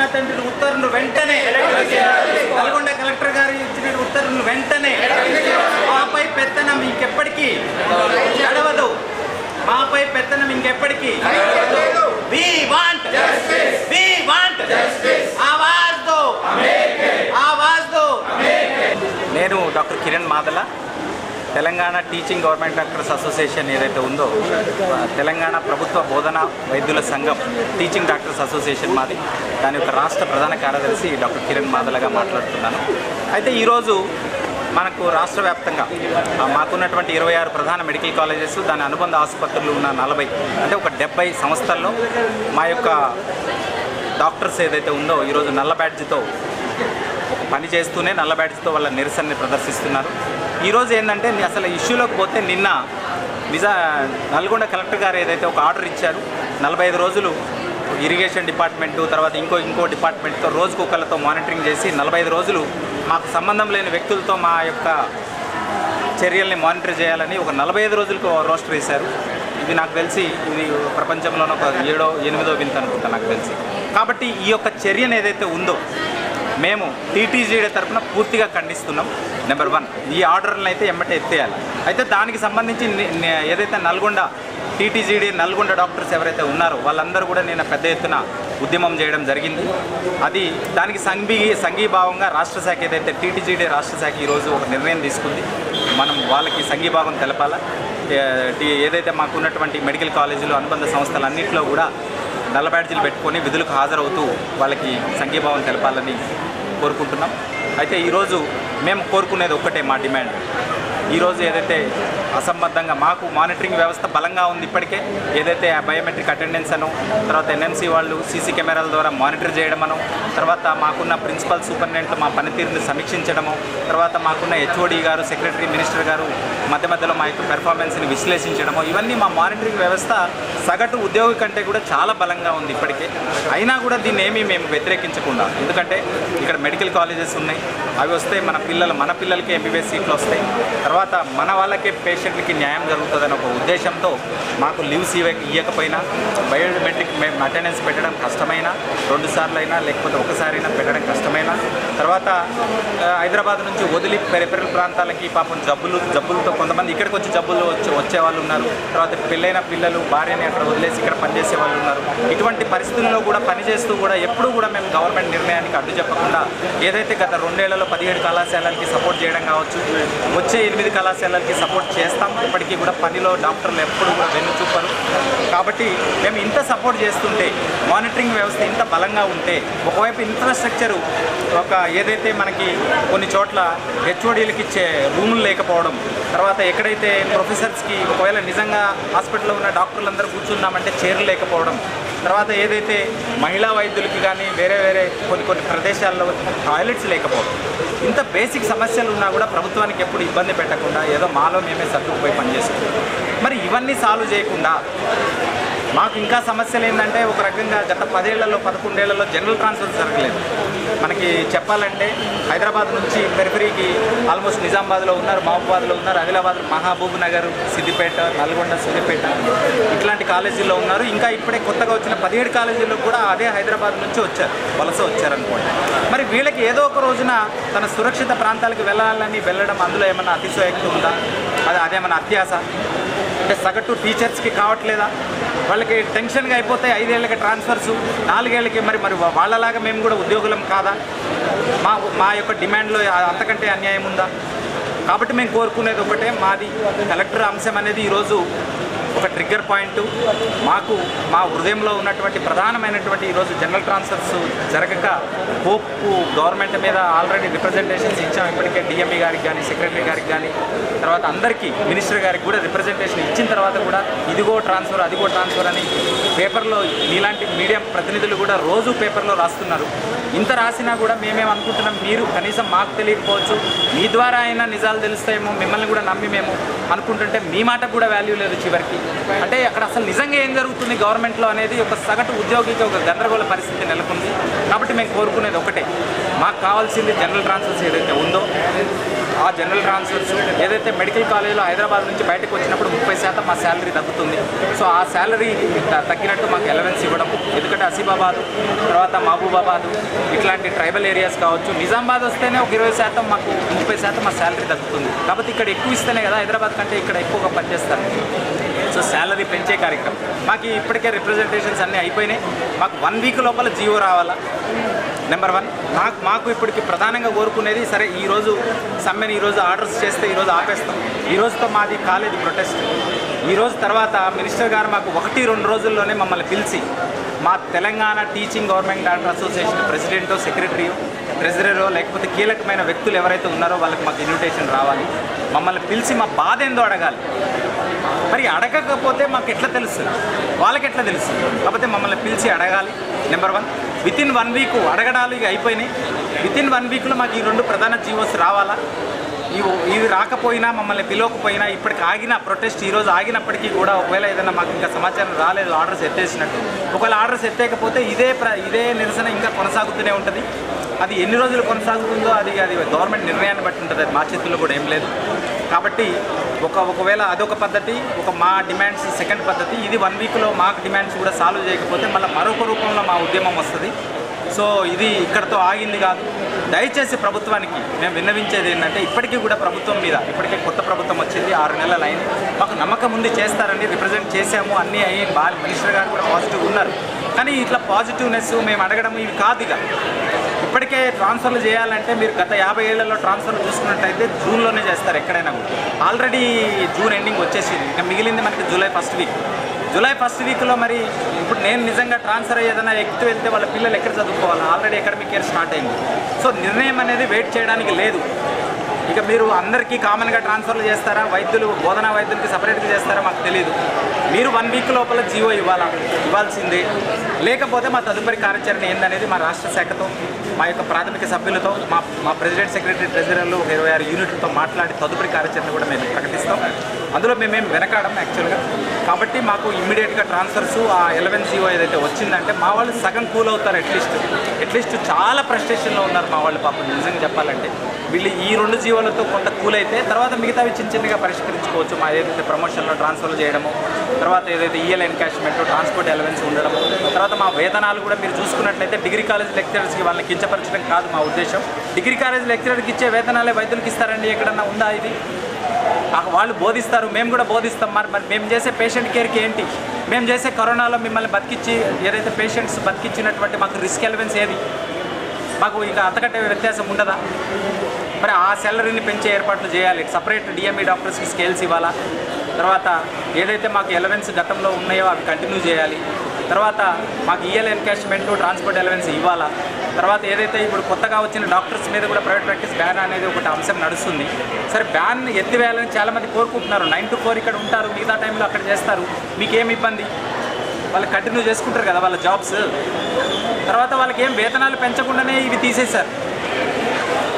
రాసిన తండ్రి ఉత్తర్వులు వెంటనే నల్గొండ కలెక్టర్ గారు ఇచ్చిన ఉత్తర్వులు వెంటనే మాపై పెత్తనం ఇంకెప్పటికీ నడవదు మాపై పెత్తనం ఇంకెప్పటికీ వాంట్ వాంట్ నేను doctor Kiran Madala. Telangana teaching government doctors association ఏదైతే ఉందో తెలంగాణ ప్రభుత్వ బోధన వైద్యుల సంఘం టీచింగ్ డాక్టర్స్ అసోసియేషన్ మాది. దాని యొక్క రాష్ట్ర ప్రధాన కార్యదర్శి డాక్టర్ కిరణ్ మాదలగా మాట్లాడుతున్నాను. అయితే ఈరోజు మనకు రాష్ట్ర వ్యాప్తంగా మాకున్నటువంటి ఇరవై ఆరు ప్రధాన మెడికల్ కాలేజెస్ దాని అనుబంధ ఆసుపత్రులు ఉన్న నలభై అంటే ఒక డెబ్బై సంస్థల్లో మా యొక్క డాక్టర్స్ ఏదైతే ఉందో ఈరోజు నల్ల బ్యాడ్జ్తో పని చేస్తూనే నల్ల బ్యాడ్జ్తో వాళ్ళ నిరసనని ప్రదర్శిస్తున్నారు. ఈరోజు ఏంటంటే అసలు ఇష్యూలోకి పోతే నిన్న నిజా నల్గొండ కలెక్టర్ గారు ఏదైతే ఒక ఆర్డర్ ఇచ్చారు నలభై ఐదు రోజులు ఇరిగేషన్ డిపార్ట్మెంటు తర్వాత ఇంకో ఇంకో డిపార్ట్మెంట్తో రోజు కుక్కలతో మానిటరింగ్ చేసి నలభై ఐదు రోజులు మాకు సంబంధం లేని వ్యక్తులతో మా యొక్క చర్యల్ని మానిటర్ చేయాలని ఒక నలభై ఐదు రోజులకు రోస్టర్ వేశారు. ఇది నాకు తెలిసి ఇది ప్రపంచంలోనే ఒక ఏడో ఎనిమిదో వింత అనుకుంటా నాకు తెలిసి. కాబట్టి ఈ యొక్క చర్యను ఏదైతే ఉందో మేము టీటీజీడీ తరఫున పూర్తిగా ఖండిస్తున్నాం. నెంబర్ వన్ ఈ ఆర్డర్లను అయితే ఎమ్మటే ఎత్తేయాలి. అయితే దానికి సంబంధించి ఏదైతే నల్గొండ టీటీజీడీ నల్గొండ డాక్టర్స్ ఎవరైతే ఉన్నారో వాళ్ళందరూ కూడా నేను పెద్ద ఎత్తున ఉద్యమం చేయడం జరిగింది. అది దానికి సంఘీ సంఘీభావంగా రాష్ట్ర శాఖ ఏదైతే టీటీజీడీ రాష్ట్ర శాఖ ఈరోజు ఒక నిర్ణయం తీసుకుంది. మనం వాళ్ళకి సంఘీభావం తెలపాలా? ఏదైతే మాకు ఉన్నటువంటి మెడికల్ కాలేజీలు అనుబంధ సంస్థలు అన్నింటిలో కూడా నల్ల బ్యాడ్జీలు పెట్టుకొని విధులకు హాజరవుతూ వాళ్ళకి సంఘీభావం తెలపాలని కోరుకుంటున్నాం. అయితే ఈరోజు మేము కోరుకునేది ఒక్కటే మా డిమాండ్. ఈరోజు ఏదైతే అసంబద్ధంగా మాకు మానిటరింగ్ వ్యవస్థ బలంగా ఉంది ఇప్పటికే ఏదైతే బయోమెట్రిక్ అటెండెన్స్ అను తర్వాత ఎన్ఎంసీ వాళ్ళు సీసీ కెమెరాల ద్వారా మానిటర్ చేయడమను తర్వాత మాకున్న ప్రిన్సిపల్ సూపరింటెండెంట్లు మా పనితీరుని సమీక్షించడము తర్వాత మాకున్న హెచ్ఓడి గారు సెక్రటరీ మినిస్టర్ గారు మధ్య మధ్యలో మా యొక్క పెర్ఫార్మెన్స్ని విశ్లేషించడము ఇవన్నీ మా మానిటరింగ్ వ్యవస్థ సగటు ఉద్యోగి కంటే కూడా చాలా బలంగా ఉంది ఇప్పటికే. అయినా కూడా దీన్ని ఏమీ మేము వ్యతిరేకించకుండా ఎందుకంటే ఇక్కడ మెడికల్ కాలేజెస్ ఉన్నాయి అవి వస్తే మన పిల్లలు మన పిల్లలకి ఎంబీబీఎస్ సీట్లు వస్తాయి తర్వాత తర్వాత మన వాళ్ళకే పేషెంట్లకి న్యాయం జరుగుతుందని ఒక ఉద్దేశంతో మాకు లీవ్స్ ఇవ్వ ఇవ్వకపోయినా బయోమెట్రిక్ మేము అటెండెన్స్ పెట్టడం కష్టమైనా రెండు సార్లు అయినా లేకపోతే ఒకసారైనా పెట్టడం కష్టమైనా తర్వాత హైదరాబాద్ నుంచి వదిలి పెరిపెరల్ ప్రాంతాలకి పాపం జబ్బులు జబ్బులతో కొంతమంది ఇక్కడికి వచ్చి జబ్బులు వచ్చి వచ్చే వాళ్ళు ఉన్నారు. తర్వాత పెళ్ళైన పిల్లలు భార్యని అక్కడ వదిలేసి ఇక్కడ పనిచేసే వాళ్ళు ఉన్నారు. ఇటువంటి పరిస్థితుల్లో కూడా పనిచేస్తూ కూడా ఎప్పుడూ కూడా మేము గవర్నమెంట్ నిర్ణయానికి అడ్డు చెప్పకుండా ఏదైతే గత రెండేళ్ళలో పదిహేడు కళాశాలలకి సపోర్ట్ చేయడం కావచ్చు వచ్చే ఎనిమిది కళాశాలలకి సపోర్ట్ చేస్తాం. ఇప్పటికీ కూడా పనిలో డాక్టర్లు ఎప్పుడు కూడా వెన్ను చూపరు. కాబట్టి మేము ఇంత సపోర్ట్ చేస్తుంటే మానిటరింగ్ వ్యవస్థ ఇంత బలంగా ఉంటే ఒకవైపు ఇన్ఫ్రాస్ట్రక్చరు ఒక ఏదైతే మనకి కొన్ని చోట్ల హెచ్ఓడీలకి ఇచ్చే రూములు లేకపోవడం తర్వాత ఎక్కడైతే ప్రొఫెసర్స్కి ఒకవేళ నిజంగా హాస్పిటల్లో ఉన్న డాక్టర్లందరూ కూర్చున్నామంటే చైర్లు లేకపోవడం తర్వాత ఏదైతే మహిళా వైద్యులకి కానీ వేరే వేరే కొన్ని కొన్ని ప్రదేశాల్లో టాయిలెట్స్ లేకపోవడం ఇంత బేసిక్ సమస్యలు ఉన్నా కూడా ప్రభుత్వానికి ఎప్పుడు ఇబ్బంది పెట్టకుండా ఏదో మాలో మేమే సర్దుకుపోయి పనిచేసుకుంటాం. మరి ఇవన్నీ సాల్వ్ చేయకుండా మాకు ఇంకా సమస్యలు ఏంటంటే ఒక రకంగా గత పదేళ్ళలో పదకొండేళ్ళలో జనరల్ ట్రాన్స్ఫర్ జరగలేదు. మనకి చెప్పాలంటే హైదరాబాద్ నుంచి పెరిఫరీకి ఆల్మోస్ట్ నిజామాబాద్లో ఉన్నారు మహబూబాద్లో ఉన్నారు ఆదిలాబాద్ మహబూబ్ నగర్ సిద్దిపేట నల్గొండ సిద్దిపేట ఇట్లాంటి కాలేజీల్లో ఉన్నారు. ఇంకా ఇప్పుడే కొత్తగా వచ్చిన పదిహేడు కాలేజీల్లో కూడా అదే హైదరాబాద్ నుంచి వచ్చారు వలస వచ్చారనుకోండి. మరి వీళ్ళకి ఏదో ఒక రోజున తన సురక్షిత ప్రాంతాలకు వెళ్ళాలని వెళ్ళడం అందులో ఏమైనా అతిశయోక్తి ఉందా? అది అదేమన్నా అత్యాస అంటే సగటు టీచర్స్కి కావట్లేదా? వాళ్ళకి టెన్షన్గా అయిపోతాయి ఐదేళ్ళకి ట్రాన్స్ఫర్స్ నాలుగేళ్ళకి మరి మరి వాళ్ళలాగా మేము కూడా ఉద్యోగులం కాదా? మా మా యొక్క డిమాండ్లో అంతకంటే అన్యాయం ఉందా? కాబట్టి మేము కోరుకునేది ఒకటే మాది కలెక్టర్ అంశం అనేది ఈరోజు ఒక ట్రిగ్గర్ పాయింట్ మాకు మా హృదయంలో ఉన్నటువంటి ప్రధానమైనటువంటి ఈరోజు జనరల్ ట్రాన్స్ఫర్స్ జరగక హోప్ గవర్నమెంట్ మీద ఆల్రెడీ రిప్రజెంటేషన్స్ ఇచ్చాం. ఇప్పటికే డిఎంఈ గారికి కానీ సెక్రటరీ గారికి కానీ తర్వాత అందరికీ మినిస్టర్ గారికి కూడా రిప్రజెంటేషన్ ఇచ్చిన తర్వాత కూడా ఇదిగో ట్రాన్స్ఫర్ అదిగో ట్రాన్స్ఫర్ అని పేపర్లో ఇలాంటి మీడియం ప్రతినిధులు కూడా రోజు పేపర్లో రాస్తున్నారు. ఇంత రాసినా కూడా మేమేం అనుకుంటున్నాం? మీరు కనీసం మాకు తెలియకపోవచ్చు. మీ ద్వారా అయినా నిజాలు తెలుస్తాయేమో? మిమ్మల్ని కూడా నమ్మి మేము అనుకుంటుంటే మీ మాటకు కూడా వాల్యూ లేదు చివరికి. అంటే అక్కడ అసలు నిజంగా ఏం జరుగుతుంది గవర్నమెంట్లో అనేది ఒక సగటు ఉద్యోగికి ఒక గందరగోళ పరిస్థితి నెలకొంది. కాబట్టి మేము కోరుకునేది ఒకటే. మాకు కావాల్సింది జనరల్ ట్రాన్స్ఫర్స్ ఏదైతే ఉందో ఆ జనరల్ ట్రాన్స్ఫర్స్ ఏదైతే మెడికల్ కాలేజీలో హైదరాబాద్ నుంచి బయటకు వచ్చినప్పుడు ముప్పై శాతం మా శాలరీ తగ్గుతుంది. సో ఆ శాలరీ తగ్గినట్టు మాకు ఎలవెన్స్ ఇవ్వడం ఎందుకంటే అసీబాబాద్ తర్వాత మహబూబాబాద్ ఇట్లాంటి ట్రైబల్ ఏరియాస్ కావచ్చు. నిజామాబాద్ వస్తేనే ఒక ఇరవై శాతం మాకు ముప్పై శాతం మా శాలరీ తగ్గుతుంది. కాబట్టి ఇక్కడ ఎక్కువ ఇస్తేనే కదా హైదరాబాద్ కంటే ఇక్కడ ఎక్కువగా పనిచేస్తారు. సో శాలరీ పెంచే కార్యక్రమం. మాకు ఇప్పటికే రిప్రజెంటేషన్స్ అన్నీ అయిపోయినాయి. మాకు వన్ వీక్ లోపల జీవో రావాలా? నెంబర్ వన్ నాకు మాకు ఇప్పటికి ప్రధానంగా కోరుకునేది సరే ఈరోజు సమ్మెని ఈరోజు ఆర్డర్స్ చేస్తే ఈరోజు ఆపేస్తాం. ఈరోజుతో మాది కాలేదు ప్రొటెస్ట్ ఈరోజు తర్వాత మినిస్టర్ గారు మాకు ఒకటి రెండు రోజుల్లోనే మమ్మల్ని పిలిచి మా Telangana teaching government doctor association ప్రెసిడెంటో సెక్రటరీయో ట్రెజరీరో లేకపోతే కీలకమైన వ్యక్తులు ఎవరైతే ఉన్నారో వాళ్ళకి మాకు ఇన్విటేషన్ రావాలి. మమ్మల్ని పిలిచి మా బాధ ఏందో అడగాలి. మరి అడగకపోతే మాకు ఎట్లా తెలుస్తుంది వాళ్ళకి ఎట్లా తెలుస్తుంది కాకపోతే మమ్మల్ని పిలిచి అడగాలి. Number one with in one week అడగడాలు ఇక అయిపోయినాయి. విత్ ఇన్ వన్ వీక్లో మాకు ఈ రెండు ప్రధాన జీవోస్ రావాలా? ఇవి ఇవి రాకపోయినా మమ్మల్ని పిలవకపోయినా ఇప్పటికి ఆగిన ప్రొటెస్ట్ ఈరోజు ఆగినప్పటికీ కూడా ఒకవేళ ఏదైనా మాకు ఇంకా సమాచారం రాలేదు ఆర్డర్స్ ఎత్తేసినట్టు. ఒకవేళ ఆర్డర్స్ ఎత్తేకపోతే ఇదే ప్ర ఇదే నిరసన ఇంకా కొనసాగుతూనే ఉంటుంది. అది ఎన్ని రోజులు కొనసాగుతుందో అది అది గవర్నమెంట్ నిర్ణయాన్ని బట్టి ఉంటుంది. అది మా చేతుల్లో కూడా ఏం లేదు. కాబట్టి ఒక ఒకవేళ అదొక పద్ధతి ఒక మా డిమాండ్స్ సెకండ్ పద్ధతి ఇది వన్ వీక్లో మాకు డిమాండ్స్ కూడా సాల్వ్ చేయకపోతే మళ్ళీ మరొక రూపంలో మా ఉద్యమం వస్తుంది. సో ఇది ఇక్కడతో ఆగింది కాదు. దయచేసి ప్రభుత్వానికి మేము విన్నవించేది ఏంటంటే ఇప్పటికీ కూడా ప్రభుత్వం మీద ఇప్పటికే కొత్త ప్రభుత్వం వచ్చింది ఆరు నెలలు అయింది. మాకు నమ్మకం ఉంది చేస్తారని రిప్రజెంట్ చేశాము అన్నీ అయ్యి బాగా మినిస్టర్ గారు కూడా పాజిటివ్ ఉన్నారు. కానీ ఇట్లా పాజిటివ్నెస్ మేము అడగడం ఇవి కాదు ఇక. ఇప్పటికే ట్రాన్స్ఫర్లు చేయాలంటే మీరు గత యాభై ఏళ్ళలో ట్రాన్స్ఫర్లు చూసుకున్నట్టయితే జూన్లోనే చేస్తారు ఎక్కడైనా కూడా. ఆల్రెడీ జూన్ ఎండింగ్ వచ్చేసింది. ఇంకా మిగిలింది మనకి July first week July first వీక్లో మరి ఇప్పుడు నేను నిజంగా ట్రాన్స్ఫర్ ఏదైనా ఎక్కువ వెళ్తే వాళ్ళ పిల్లలు ఎక్కడ చదువుకోవాలి? ఆల్రెడీ అకాడమిక్ ఇయర్ స్టార్ట్ అయింది. సో నిర్ణయం అనేది వెయిట్ చేయడానికి లేదు. ఇక మీరు అందరికీ కామన్గా ట్రాన్స్ఫర్లు చేస్తారా? వైద్యులు బోధనా వైద్యులకి సపరేట్గా చేస్తారా? మాకు తెలియదు మీరు వన్ వీక్ లోపల జీవో ఇవ్వాలా? ఇవ్వాల్సిందే. లేకపోతే మా తదుపరి కార్యాచరణ ఏందనేది మా రాష్ట్ర శాఖతో మా యొక్క ప్రాథమిక సభ్యులతో మా మా ప్రెసిడెంట్ సెక్రటరీ ట్రెజరర్లు ఒక ఇరవై ఆరు యూనిట్లతో మాట్లాడి తదుపరి కార్యాచరణ కూడా మేము ప్రకటిస్తాం. అందులో మేమేం వెనకాడం యాక్చువల్గా కాబట్టి మాకు ఇమ్మీడియట్గా ట్రాన్స్ఫర్స్ ఆ ఎలవెన్ జీవో ఏదైతే వచ్చిందంటే మా వాళ్ళు సగం కూల్ అవుతారు అట్లీస్ట్ అట్లీస్ట్ చాలా ఫ్రస్ట్రేషన్లో ఉన్నారు మా వాళ్ళు పాపం నిజంగా చెప్పాలంటే. వీళ్ళు ఈ రెండు జీవోలతో కొంత కూల్ అయితే తర్వాత మిగతావి చిన్న చిన్నగా పరిష్కరించుకోవచ్చు మా ఏదైతే ప్రమోషన్లో ట్రాన్స్ఫర్లు చేయడము. తర్వాత ఏదైతే ఈఎల్ ఎన్కాష్మెంట్ ట్రాన్స్పోర్ట్ ఎలవెన్స్ ఉండడం తర్వాత మా వేతనాలు కూడా మీరు చూసుకున్నట్లయితే డిగ్రీ కాలేజ్ లెక్చరర్స్కి వాళ్ళని కించపరచడం కాదు మా ఉద్దేశం. డిగ్రీ కాలేజ్ లెక్చరర్కి ఇచ్చే వేతనాలే వైద్యులకి ఇస్తారండి ఎక్కడన్నా ఉందా ఇది? వాళ్ళు బోధిస్తారు మేము కూడా బోధిస్తాం. మరి మరి మేము చేసే పేషెంట్ కేర్కి ఏంటి? మేము చేసే కరోనాలో మిమ్మల్ని బతికిచ్చి ఏదైతే పేషెంట్స్ బతికిచ్చినటువంటి మాకు రిస్క్ ఎలవెన్స్ ఏది? మాకు ఇంకా అంతకంటే వ్యత్యాసం ఉండదా? మరి ఆ సాలరీని పెంచే ఏర్పాట్లు చేయాలి. సపరేట్ డిఎంఈ డాక్టర్స్కి స్కేల్స్ ఇవ్వాలా? తర్వాత ఏదైతే మాకు ఎలవెన్స్ గతంలో ఉన్నాయో అవి కంటిన్యూ చేయాలి. తర్వాత మాకు ఈఎల్ ఎన్కాష్మెంట్ ట్రాన్స్పోర్ట్ ఎలవెన్స్ ఇవ్వాలా. తర్వాత ఏదైతే ఇప్పుడు కొత్తగా వచ్చిన డాక్టర్స్ మీద కూడా ప్రైవేట్ ప్రాక్టీస్ బ్యాన్ అనేది ఒకటి అంశం నడుస్తుంది. సరే బ్యాన్ ఎత్తివేయాలని చాలామంది కోరుకుంటున్నారు. నైన్ టు ఫోర్ ఇక్కడ ఉంటారు మిగతా టైంలో అక్కడ చేస్తారు. మీకేం ఇబ్బంది? వాళ్ళు కంటిన్యూ చేసుకుంటారు కదా వాళ్ళ జాబ్స్ తర్వాత వాళ్ళకి ఏం వేతనాలు పెంచకుండానే ఇవి తీసేశారు.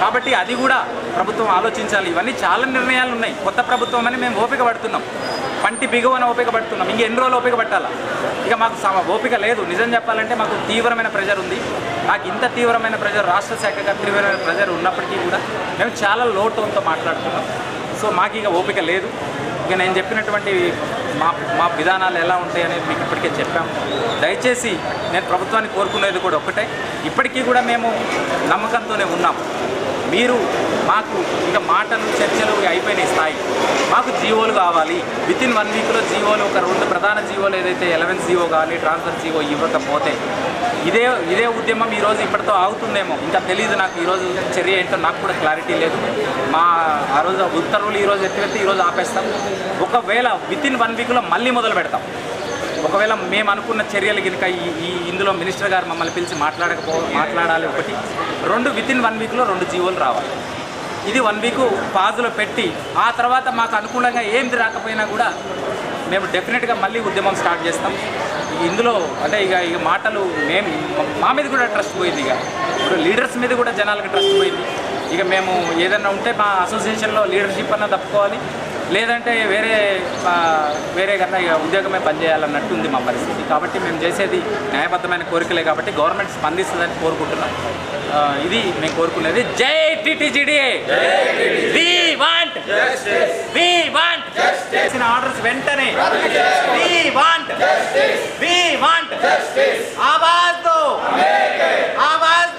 కాబట్టి అది కూడా ప్రభుత్వం ఆలోచించాలి. ఇవన్నీ చాలా నిర్ణయాలు ఉన్నాయి కొత్త ప్రభుత్వం అని మేము ఓపిక పడుతున్నాం. పంటి బిగువన ఓపిక పడుతున్నాం. ఇంక ఎన్ని రోజులు ఓపిక పట్టాలా? ఇక మాకు సమ- ఓపిక లేదు. నిజం చెప్పాలంటే మాకు తీవ్రమైన ప్రెజర్ ఉంది. నాకు ఇంత తీవ్రమైన ప్రెజర్ రాష్ట్ర శాఖగా తీవ్రమైన ప్రెజర్ ఉన్నప్పటికీ కూడా మేము చాలా లోటుతో మాట్లాడుతున్నాం. సో మాకు ఇక ఓపిక లేదు. ఇక నేను చెప్పినటువంటి మా మా విధానాలు ఎలా ఉంటాయి అనేది మీకు ఇప్పటికే చెప్పాము దయచేసి నేను ప్రభుత్వాన్ని కోరుకునేది కూడా ఒకటే ఇప్పటికీ కూడా మేము నమ్మకంతోనే ఉన్నాం. మీరు మాకు ఇక మాటలు చర్చలు అయిపోయినాయి అయిపోయిన స్థాయి. మాకు జీవోలు కావాలి. విత్ ఇన్ వన్ వీక్లో జీవోలు ఒక రెండు ప్రధాన జీవోలు ఏదైతే ఎలవెన్స్ జీవో కానీ ట్రాన్స్ఫర్ జీవో ఇవ్వకపోతే ఇదే ఇదే ఉద్యమం ఈరోజు ఇప్పటితో ఆగుతుందేమో. ఇంకా తెలియదు నాకు ఈరోజు చర్య ఏంటో నాకు కూడా క్లారిటీ లేదు. మా ఆ రోజు ఉత్తర్వులు ఈరోజు ఎత్తివెత్తి ఈరోజు ఆపేస్తాం. ఒకవేళ విత్ ఇన్ వన్ వీక్లో మళ్ళీ మొదలు పెడతాం. ఒకవేళ మేము అనుకున్న చర్యలు కనుక ఈ ఈ ఇందులో మినిస్టర్ గారు మమ్మల్ని పిలిచి మాట్లాడకపో మాట్లాడాలి ఒకటి. రెండు విత్ ఇన్ వన్ వీక్లో రెండు జీవోలు రావాలి. ఇది వన్ వీక్ పాజులో పెట్టి ఆ తర్వాత మాకు అనుకూలంగా ఏంది రాకపోయినా కూడా మేము డెఫినెట్గా మళ్ళీ ఉద్యమం స్టార్ట్ చేస్తాం. ఇందులో అంటే ఇక ఇక మాటలు మేము మా మీద కూడా ట్రస్ట్ పోయింది ఇక. ఇప్పుడు లీడర్స్ మీద కూడా జనాలకు ట్రస్ట్ పోయింది. ఇక మేము ఏదైనా ఉంటే మా అసోసియేషన్లో లీడర్షిప్ అన్న తప్పుకోవాలి. లేదంటే వేరే వేరే కన్నా ఇక ఉద్యోగమే పనిచేయాలన్నట్టు ఉంది మా పరిస్థితి. కాబట్టి మేము చేసేది న్యాయబద్ధమైన కోరికలే కాబట్టి గవర్నమెంట్ స్పందిస్తుందని కోరుకుంటున్నాం. ఇది మేము కోరుకునేది. జై TTGDA we want! We want! చేసిన ఆర్డర్స్ వెంటనే we want! We want! Awaaz though Awaaz